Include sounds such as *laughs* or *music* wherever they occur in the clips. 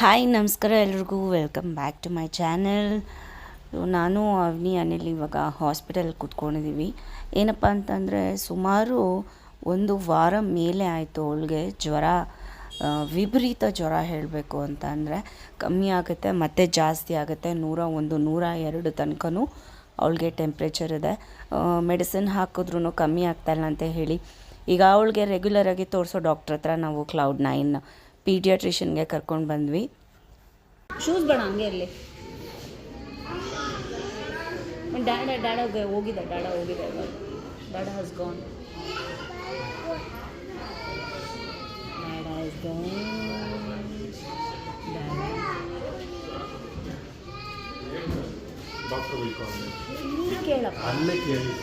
Hi, ನಮಸ್ಕಾರ ಎಲ್ರಿಗೂ. Welcome back to my channel ನಾನು ಅವನಿ ಅನಿಲ್ ಇವಾಗ ಹಾಸ್ಪಿಟಲ್ ಕುತ್ಕೊಂಡಿದ್ದೀವಿ ಏನಪ್ಪ ಅಂತಂದರೆ, ಸುಮಾರು ಒಂದು ವಾರ ಮೇಲೆ ಆಯಿತು ಅವಳಿಗೆ ಜ್ವರ ವಿಪರೀತ ಜ್ವರ ಹೇಳಬೇಕು ಅಂತ ಅಂದರೆ ಕಮ್ಮಿ ಆಗುತ್ತೆ, ಮತ್ತೆ ಜಾಸ್ತಿ ಆಗುತ್ತೆ. ನೂರ ಒಂದು, ನೂರ ಎರಡು ತನಕನೂ ಅವಳಿಗೆ ಟೆಂಪ್ರೇಚರ್ ಇದೆ. ಮೆಡಿಸಿನ್ ಹಾಕಿದ್ರೂ ಕಮ್ಮಿ ಆಗ್ತಾಯಿಲ್ಲ ಅಂತ ಹೇಳಿ. ಈಗ ಅವಳಿಗೆ ರೆಗ್ಯುಲರಾಗಿ ತೋರಿಸೋ ಡಾಕ್ಟ್ರ್ ಹತ್ರ ನಾವು ಕ್ಲೌಡ್ ನೈನ್ ಪೀಡಿಯಾಟ್ರಿಷನ್ಗೆ ಕರ್ಕೊಂಡು ಬಂದ್ವಿ ಶೂಸ್ ಬೇಡ ಹಂಗೆ ಇರಲಿ ಡ್ಯಾಡ ಡ್ಯಾಡ ಹೋಗಿದೆ ಡ್ಯಾಡ ಹೋಗಿದೆ ಇವಾಗ dad has gone dad is gone doctor ಉಳ್ಕೊಂಡು ಕೇಳಪ್ಪ ಅಲ್ಲೇ ಕೇಳಿ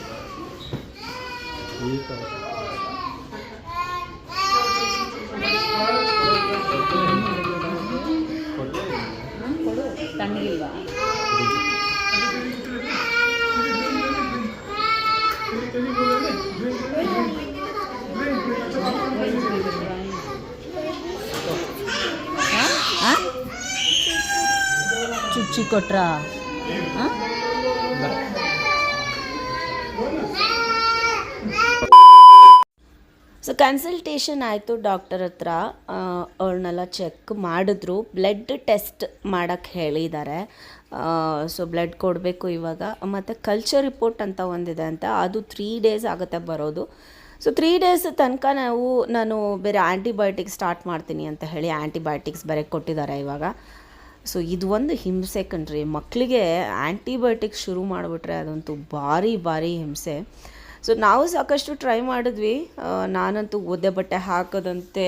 ತಣ್ಣಗಿಲ್ವಾ? ಚುಚ್ಚಿ ಕೊಟ್ರಾ? ಹಾಂ ಕನ್ಸಲ್ಟೇಷನ್ ಆಯಿತು ಡಾಕ್ಟರ್ ಹತ್ರ. ಅವ್ರನ್ನೆಲ್ಲ ಚೆಕ್ ಮಾಡಿದ್ರು. ಬ್ಲಡ್ ಟೆಸ್ಟ್ ಮಾಡೋಕ್ಕೆ ಹೇಳಿದ್ದಾರೆ. ಸೊ ಬ್ಲಡ್ ಕೊಡಬೇಕು ಇವಾಗ. ಮತ್ತು ಕಲ್ಚರ್ ರಿಪೋರ್ಟ್ ಅಂತ ಒಂದಿದೆ ಅಂತ. ಅದು ತ್ರೀ ಡೇಸ್ ಆಗುತ್ತೆ ಬರೋದು. ಸೊ ತ್ರೀ ಡೇಸ್ ತನಕ ನಾವು, ನಾನು ಬೇರೆ ಆ್ಯಂಟಿಬಯೋಟಿಕ್ಸ್ ಸ್ಟಾರ್ಟ್ ಮಾಡ್ತೀನಿ ಅಂತ ಹೇಳಿ ಆ್ಯಂಟಿಬಯೋಟಿಕ್ಸ್ ಬೇರೆ ಕೊಟ್ಟಿದ್ದಾರೆ ಇವಾಗ. ಸೊ ಇದು ಒಂದು ಹಿಂಸೆ ಕಣ್ರಿ. ಮಕ್ಕಳಿಗೆ ಆ್ಯಂಟಿಬಯೋಟಿಕ್ಸ್ ಶುರು ಮಾಡಿಬಿಟ್ರೆ ಅದಂತೂ ಭಾರಿ ಭಾರಿ ಹಿಂಸೆ. ಸೊ ನಾವು ಸಾಕಷ್ಟು ಟ್ರೈ ಮಾಡಿದ್ವಿ. ನಾನಂತೂ ಒದ್ದೆ ಬಟ್ಟೆ ಹಾಕೋದಂತೆ.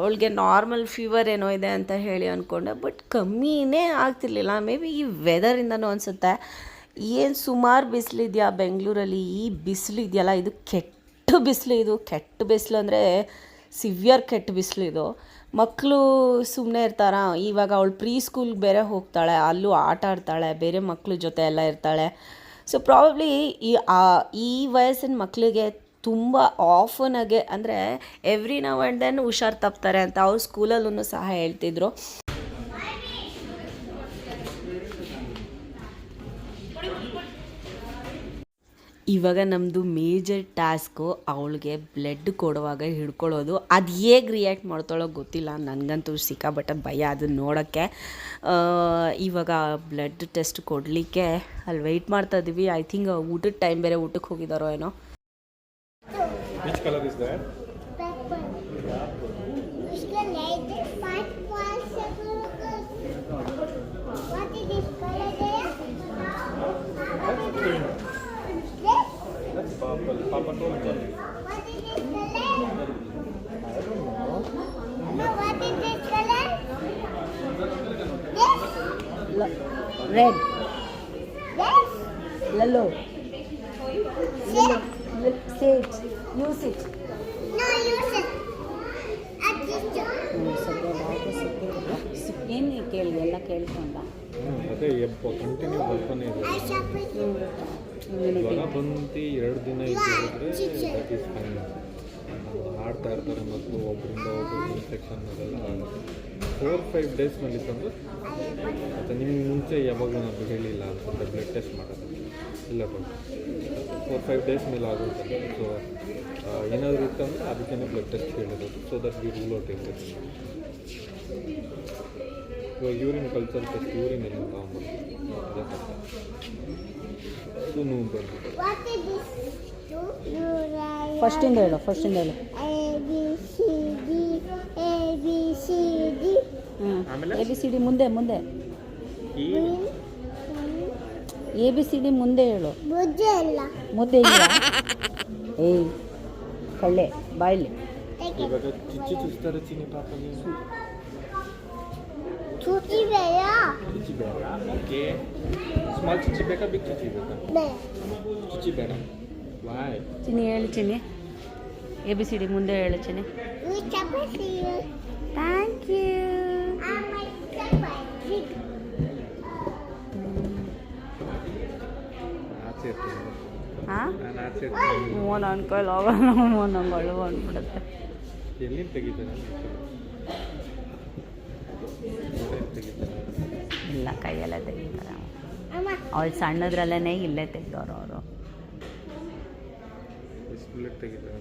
ಅವಳಿಗೆ ನಾರ್ಮಲ್ ಫೀವರ್ ಏನೋ ಇದೆ ಅಂತ ಹೇಳಿ ಅಂದ್ಕೊಂಡೆ ಬಟ್ ಕಮ್ಮಿನೇ ಆಗ್ತಿರ್ಲಿಲ್ಲ. ಮೇ ಬಿ ಈ ವೆದರಿಂದನೂ ಅನಿಸುತ್ತೆ. ಏನು ಸುಮಾರು ಬಿಸಿಲಿದೆಯಾ ಬೆಂಗಳೂರಲ್ಲಿ? ಈ ಬಿಸಿಲು ಇದೆಯಲ್ಲ, ಇದು ಕೆಟ್ಟ ಬಿಸಿಲು ಇದು. ಕೆಟ್ಟ ಬಿಸಿಲು ಅಂದರೆ ಸಿವಿಯರ್ ಕೆಟ್ಟ ಬಿಸಿಲು ಇದು. ಮಕ್ಕಳು ಸುಮ್ಮನೆ ಇರ್ತಾರ. ಇವಾಗ ಅವಳು ಪ್ರೀ ಸ್ಕೂಲ್ಗೆ ಬೇರೆ ಹೋಗ್ತಾಳೆ. ಅಲ್ಲೂ ಆಟ ಆಡ್ತಾಳೆ. ಬೇರೆ ಮಕ್ಕಳ ಜೊತೆ ಎಲ್ಲ ಇರ್ತಾಳೆ. ಸೊ ಪ್ರಾಬಬ್ಲಿ ಈ ಈ ವಯಸ್ಸಿನ ಮಕ್ಕಳಿಗೆ ತುಂಬ ಆಫನಾಗೆ ಅಂದರೆ ಎವ್ರಿ ನಾವ್ ಆ್ಯಂಡ್ ದೆನ್ ಹುಷಾರು ತಪ್ತಾರೆ ಅಂತ ಅವ್ರು ಸ್ಕೂಲಲ್ಲೂ ಸಹ ಹೇಳ್ತಿದ್ರು. ಇವಾಗ ನಮ್ಮದು ಮೇಜರ್ ಟಾಸ್ಕು ಅವಳಿಗೆ ಬ್ಲಡ್ ಕೊಡುವಾಗ ಹಿಡ್ಕೊಳ್ಳೋದು ಅದು ಹೇಗೆ ರಿಯಾಕ್ಟ್ ಮಾಡ್ತಾಳೋ ಗೊತ್ತಿಲ್ಲ. ನನಗಂತೂ ಸಿಕ್ಕಾಬಟ್ಟೆ ಭಯ ಅದನ್ನ ನೋಡೋಕ್ಕೆ. ಇವಾಗ ಬ್ಲಡ್ ಟೆಸ್ಟ್ ಕೊಡಲಿಕ್ಕೆ ಅಲ್ಲಿ ವೆಯ್ಟ್ ಮಾಡ್ತಾ ಇದ್ದೀವಿ ಐ ಥಿಂಕ್ ಊಟದ ಟೈಮ್ ಬೇರೆ ಊಟಕ್ಕೆ ಹೋಗಿದ್ದಾರೋ ಏನೋ. control there. What is this color? I don't know. No, what is this color? This? L red. Yes. Yellow. Sage. Sage. Use it. ಅದೇ ಎಬ್ಬ ಕಂಟಿನ್ಯೂ ಬರ್ತಾನೆ ಇದೆ. ಜ್ವರ ಬಂದು ಎರಡು ದಿನ ಇದ್ದರೆ ದಟ್ ಈಸ್ ಫೈನ್ ಆಡ್ತಾ ಇರ್ತಾರೆ ಮಕ್ಕಳು ಒಬ್ಬರಿಂದ ಒಬ್ಬರು ಇನ್ಫೆಕ್ಷನ್ ಅದೆಲ್ಲ ಫೋರ್ ಫೈವ್ ಡೇಸ್ನಲ್ಲಿ ತಂದು ಮತ್ತು ನಿಮ್ಗೆ ಮುಂಚೆ ಯಾವಾಗಲೂ ಅದು ಹೇಳಿಲ್ಲ ಅಂತಂದರೆ ಬ್ಲಡ್ ಟೆಸ್ಟ್ ಮಾಡೋದು ಇಲ್ಲ ಫೋರ್ ಫೈವ್ ಡೇಸ್ ಮೇಲೆ ಆಗುತ್ತೆ. ಸೊ ಏನಾದರೂ ಇತ್ತಂದರೆ ಅದಕ್ಕೇ ಬ್ಲಡ್ ಟೆಸ್ಟ್ ಹೇಳಿರೋದು. So that we rule out ಇರ್ತದೆ ಇವಾಗ ಯೂರಿನ್ ಕಲ್ಚರ್ ಟೆಸ್ಟ್ ಯೂರಿನ್ ಎಲ್ಲ ತಗೊಂಡ್ಬರ್ತೀವಿ ಕಷ್ಟ ಇದು ಫಸ್ಟಿಂದ ಹೇಳು ಫಸ್ಟಿಂದ ಹೇಳು A B C D A B C D. ಹ್ಞೂ ಆಮೇಲೆ? ಎ ಬಿ ಸಿ ಡಿ ಮುಂದೆ ಮುಂದೆ ಈ ಎ ಬಿ ಸಿ ಡಿ ಮುಂದೆ ಹೇಳು ಮುದ್ದೆ ಇಲ್ಲ ಏಯ್ ಕಳ್ಳೆ ಬಾಯಿಲಿ. ಇವಾಗ ಚಿಚ್ಚಿ ಚುಚ್ತಾರೆ ಚಿನಿ ಪಾಪಗೆ ಚೂಚಿ ಬೇಡ ಚಿಚ್ಚಿ ಬೇಡ ಓಕೆ ಸ್ಮಾಲ್ ಚುಚ್ಚಿ ಬೇಕಾ ಬಿಗ್ ಚಿಚ್ಚಿ ಬೇಕಾ ಬೇಡ ಚಿಚ್ಚಿ ಬೇಡ ವಾಯ್ ಚಿನಿ ಹೇಳು Chini A B C D ಮುಂದೆ ಹೇಳು ಚಿನಿ We ಥ್ಯಾಂಕ್ ಯು ಹಾಂ ಕೈಲಿ ಆಗಲ್ಲ ಹ್ಞೂ ನಂಗೆ ಅಳು ಅಂದ್ಬಿಡುತ್ತೆ ಎಲ್ಲಿಂದ ತೆಗಿತಾನೆ ಇಲ್ಲ ಕೈಯಲ್ಲೇ ತೆಗಿತಾರೆ ಅಮ್ಮ. ಅವಳು ಸಣ್ಣದ್ರಲ್ಲೇ ಇಲ್ಲೇ ತೆಗ್ದವ್ರು ಅವರು. ಎಷ್ಟು ಬ್ಲಡ್ ತೆಗಿತಾರೆ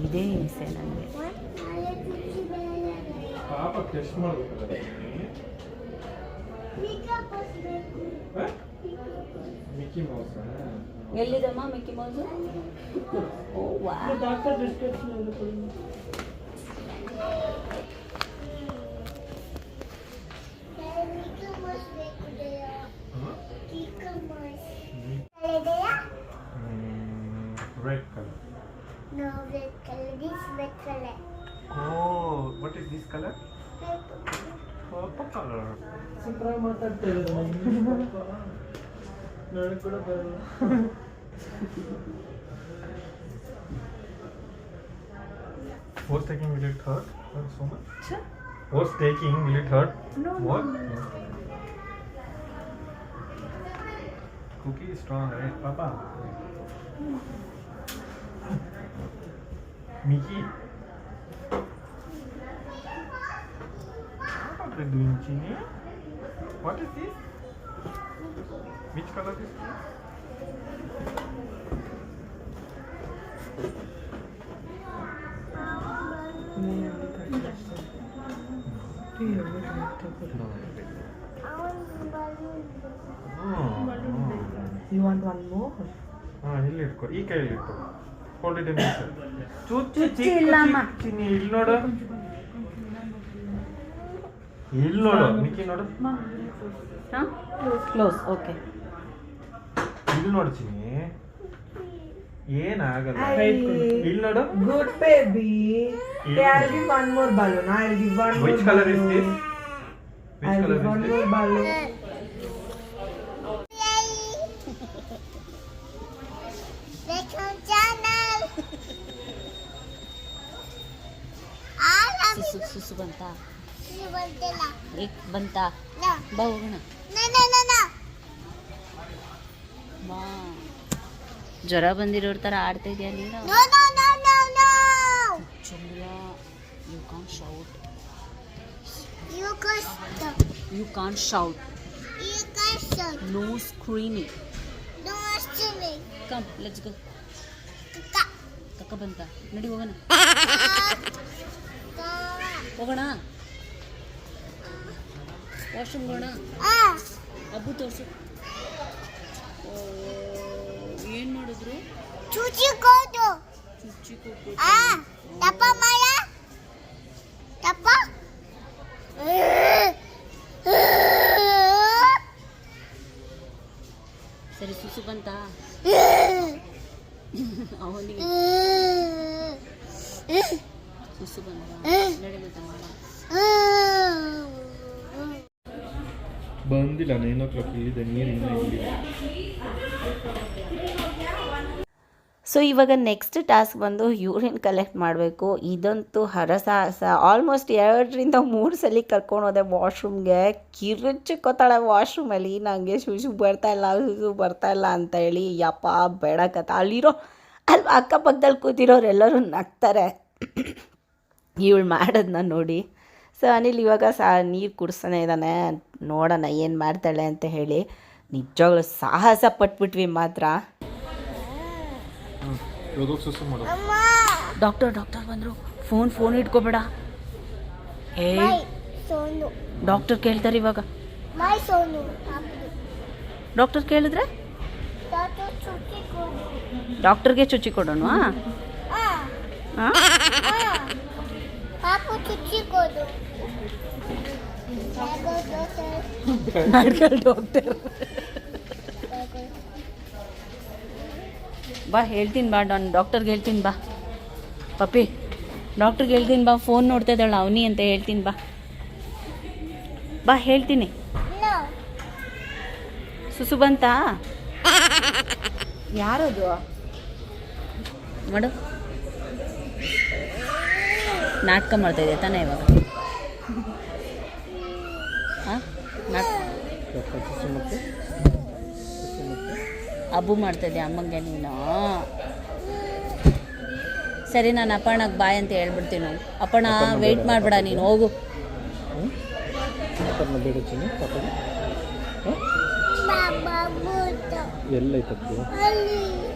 ಇದೇ ಹಿಂಸೆ ನನಗೆ ನಾಳೆ ಚುಚ್ಚಿ ಬೇರೆ ಪಾಪ ಟೆಸ್ಟ್ ಮಾಡ್ಬೇಕಲ್ಲ ಮೇಕಪ್ ಹಚ್ಬೇಕು ಮಿಕ್ಕಿ ಮೌಸ ಎಲ್ಲಿದಮ್ಮ ಮಿಕ್ಕಿ ಮೌಸು ಓ ವಾ. ಡಾಕ್ಟರ್ ನನಗೆ ಕೂಡ ಬರಲ್ಲ Was taking will it hurt? Not so much. Was taking will it hurt? No. What? No. Cookie is strong, right, Papa? Mickey. What are they doing, Chini? What is this? Which color is. I want one more ಹಾ ಇಲ್ಲಿ ಇಟ್ಕೋ ಈ ಕೈಯಲ್ಲಿ ಇಟ್ಕೋ ಚುಚ್ಚು ಚುಚ್ಚಿ ಇಲ್ಲಮ್ಮ. ಚಿನ್ನಿ ಇಲ್ಲಿ ನೋಡು ಇಲ್ಲಿ ನೋಡು ಮಿಕ್ಕಿ ನೋಡು ಹಾಂ ಕ್ಲೋಸ್ ಓಕೆ ಇಲ್ಲಿ ನೋಡು ಚಿನ್ನಿ ಏನಾಗಲ್ಲ Right. ಇಲ್ಲಿ ನೋಡು ಗುಡ್ ಬೇಬಿ ಇಲ್ಲಿ I'll give one more balloon. I'll give one more which colour is balloon. This which I'll colour give one is more this balloon. Second channel. I love ಸುಸು ಸುಸು ಬಂತಾ you. Vandela. ಏಕ್ ಬಂತಾ No. ಬಾ ಹೋಗೋಣ No, no, no, no. ಬಾ ಜ್ವರ ಬಂದಿರೋರ್ ಥರ ಆಡ್ತಾ ಇದೆಯಾ ನೀನು No, no, no, no, no. Chandra you can shout You can stop. You can shout You can stop. No screening No swimming. Come let's go Kaka. ಕಕ್ಕ ಬಂತ ನಡಿ ಹೋಗೋಣ Kaka. ಹೋಗೋಣ ವಾಶ್ರೂಮ್ ಹೋಗೋಣ. ಅಬ್ಬು ತೋರಿಸು. ಏನು ಮಾಡಿದ್ರು? ಚುಚಿ kodo. ಚುಚ್ಚಿ ಕೊಟ್ಟು ತಪ್ಪ ಮಾಯ ತಪ್ಪ? ಸರಿ ಸುಸು ಬಂತ? *laughs* ಅವನಿಗೆ. *laughs* ಸುಸು ಬಂತ *laughs* ನಡಿ ಮತ್ತೆ ಮಾಡ ಬಂದಿಲ್ಲ ನೈನ್ ಓ ಕ್ಲಾಕ್ ಇಲ್ಲಿದೆ ಸೊ ಇವಾಗ ನೆಕ್ಸ್ಟ್ ಟಾಸ್ಕ್ ಬಂದು ಯೂರಿನ್ ಕಲೆಕ್ಟ್ ಮಾಡಬೇಕು. ಇದಂತೂ ಹರಸಾಹಸ ಆಲ್ಮೋಸ್ಟ್ ಎರಡರಿಂದ ಮೂರು ಸಲ ಕರ್ಕೊಂಡು ಹೋದೆ ವಾಶ್ರೂಮ್ಗೆ ಕಿರುಚಿಕ್ಕೋತಾಳೆ ವಾಶ್ರೂಮಲ್ಲಿ ನನಗೆ ಶುಶು ಬರ್ತಾಯಿಲ್ಲ ಶುಶು ಬರ್ತಾ ಇಲ್ಲ ಅಂತ ಹೇಳಿ, ಯಪ್ಪ ಬೇಡಕತ್ತ ಅಲ್ಲಿರೋ, ಅಲ್ಲಿ ಅಕ್ಕಪಕ್ಕದಲ್ಲಿ ಕೂತಿರೋರೆಲ್ಲರೂ ನಗ್ತಾರೆ. ಇವಳು ಮಾಡೋದನ್ನ ನೋಡಿ. ಸೊ ಅನಿಲ್ ಇವಾಗ ಸಾ ನೀರು ಕುಡಿಸ್ತಾನೆ ಇದ್ದಾನೆ ನೋಡೋಣ ಏನು ಮಾಡ್ತಾಳೆ ಅಂತ ಹೇಳಿ. ನಿಜವಾಗ್ಲೂ ಸಾಹಸ ಪಟ್ಬಿಟ್ವಿ ಮಾತ್ರ. ಡಾಕ್ಟರ್ ಡಾಕ್ಟರ್ ಬಂದರು. ಫೋನ್ ಫೋನ್ ಇಟ್ಕೋಬೇಡ. ಏ. ಡಾಕ್ಟರ್ ಕೇಳ್ತಾರೆ ಇವಾಗ. ಡಾಕ್ಟರ್ ಕೇಳಿದ್ರೆ. ಡಾಕ್ಟರ್ಗೆ ಚುಚ್ಚಿ ಕೊಡೋಣ? ಹಾಂ. ಹಾಂ? ಮೆಡಿಕಲ್ ಡಾಕ್ಟರ್ ಬಾ ಹೇಳ್ತೀನಿ ಬಾ ನಾನು ಡಾಕ್ಟರ್ಗೆ ಹೇಳ್ತೀನಿ ಬಾ. ಪಪ್ಪಿ ಡಾಕ್ಟರ್ಗೆ ಹೇಳ್ತೀನಿ ಬಾ ಫೋನ್ ನೋಡ್ತಾ ಇದ್ದಾಳೆ ಅವನಿ ಅಂತ ಹೇಳ್ತೀನಿ ಬಾ. ಬಾ ಹೇಳ್ತೀನಿ. ಸುಸು ಬಂತ? ಯಾರದು? ಮಾಡು. ನಾಟಕ ಮಾಡ್ತಾ ಇದ್ದೆ ತಾನೇ ಇವಾಗ ಹಾಂ ಸುಸು ಮತ್ತೆ? ಅಬ್ಬು ಮಾಡ್ತಾ ಇದ್ದೆ ಅಮ್ಮಂಗೆ ನೀನು. ಸರಿ ನಾನು ಅಪ್ಪಣ್ಣಗೆ ಬಾಯ್ ಅಂತ ಹೇಳ್ಬಿಡ್ತೀನಿ. ಅಪ್ಪಣ್ಣ ವೆಯ್ಟ್ ಮಾಡಬೇಡ ನೀನು ಹೋಗು.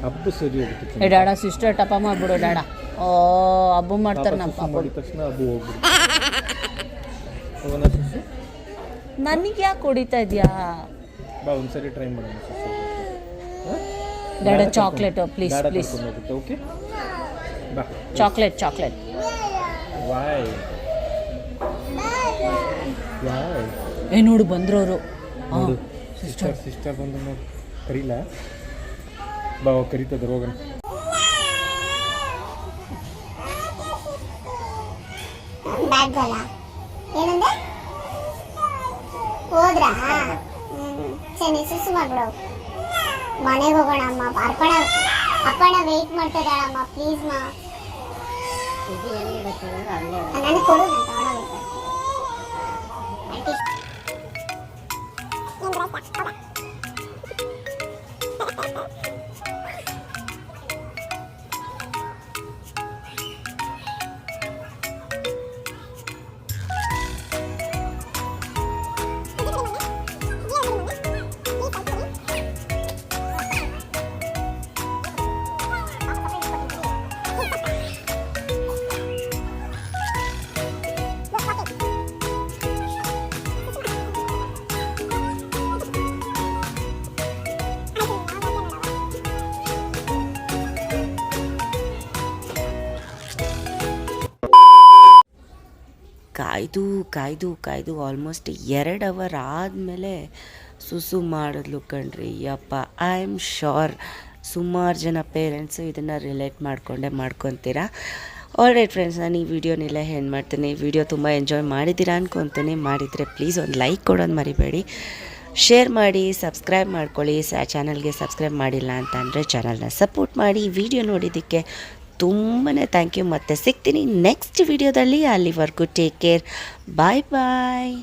ಹಬ್ಬ ಸರಿ ಹೋಗುತ್ತೆ ಡಾಡ ಸಿಸ್ಟರ್ ಟಪ ಮಾಡ್ಬಿಡು ಡಾಡ ಓ ಹಬ್ಬ ಮಾಡ್ತಾರೆ ನಮ್ಮ ತಕ್ಷಣ ಹಬ್ಬ ಹೋಗ್ಬಿಡು ನನಗೆ ಯಾಕೆ ಹೊಡಿತಾ ಇದೆಯಾ? ಬಾ ಒಂದ್ಸರಿ ಟ್ರೈ ಮಾಡೋಣ ಡಾಡ ಚಾಕ್ಲೇಟ್ ಪ್ಲೀಸ್ ಪ್ಲೀಸ್ ಕರ್ಕೊಂಡು ಹೋಗುತ್ತೆ ಓಕೆ ಬಾ. ಚಾಕ್ಲೇಟ್ ಚಾಕ್ಲೇಟ್ ವಾಯ್ ವಾಯ್ ಏ ನೋಡು ಬಂದ್ರವರು ನೋಡು. ಸಿಸ್ಟರ್ ಸಿಸ್ಟರ್ ಬಂದು ನೋಡು. ಕರೀಲ? ಬಾ ಕರೀತದ್ರು ಕರೀತದ ಹೋಗೋಣ. ಬ್ಯಾಗ್ ಅಲ್ಲ? ಏನಂದೆ? ಹೋದ್ರಾ? ಸರಿ ಸುಸು ಮಾಡ್ಬಿಡು. ಮನೆಗೆ ಹೋಗೋಣ ಅಮ್ಮ. ಅರ್ಪಣ ಅಪ್ಪಣ ವೆಯ್ಟ್ ಮಾಡ್ತಿದ್ದಾಳಮ್ಮ. ಪ್ಲೀಸ್ ಮಾ. ನನಗೆ ಕೊಡು. ಕಾಯ್ದು ಕಾಯ್ದು ಕಾಯ್ದು ಆಲ್ಮೋಸ್ಟ್ ಎರಡು ಅವರ್ ಆದಮೇಲೆ ಸುಸು ಮಾಡಿದ್ಲು ಕಣ್ರಿ. ಯಪ್ಪ ಐ ಆಮ್ ಶೋರ್ ಸುಮಾರು ಜನ ಪೇರೆಂಟ್ಸು ಇದನ್ನು ರಿಲೇಟ್ ಮಾಡಿಕೊಂಡೇ, ಮಾಡ್ಕೊತೀರಾ? ಆಲ್ ರೈಟ್ ಫ್ರೆಂಡ್ಸ್ ನಾನು ಈ ವಿಡಿಯೋನೆಲ್ಲ ಹೆಣ್ಣು ಮಾಡ್ತೀನಿ. ವಿಡಿಯೋ ತುಂಬ ಎಂಜಾಯ್ ಮಾಡಿದ್ದೀರಾ ಅನ್ಕೊತೀನಿ. ಮಾಡಿದರೆ ಪ್ಲೀಸ್ ಒಂದು ಲೈಕ್ ಕೊಡೋದು ಮರಿಬೇಡಿ. ಶೇರ್ ಮಾಡಿ ಸಬ್ಸ್ಕ್ರೈಬ್ ಮಾಡ್ಕೊಳ್ಳಿ. ಸ ಚಾನಲ್ಗೆ ಸಬ್ಸ್ಕ್ರೈಬ್ ಮಾಡಿಲ್ಲ ಅಂತ ಅಂದರೆ ಚಾನಲ್ನ ಸಪೋರ್ಟ್ ಮಾಡಿ. ವಿಡಿಯೋ ನೋಡಿದ್ದಕ್ಕೆ ತುಂಬಾ ಥ್ಯಾಂಕ್ ಯು ಮತ್ತೆ ಸಿಗ್ತೀನಿ ನೆಕ್ಸ್ಟ್ ವಿಡಿಯೋದಲ್ಲಿ ಅಲ್ಲಿವರೆಗೂ ಟೇಕ್ ಕೇರ್ ಬಾಯ್ ಬಾಯ್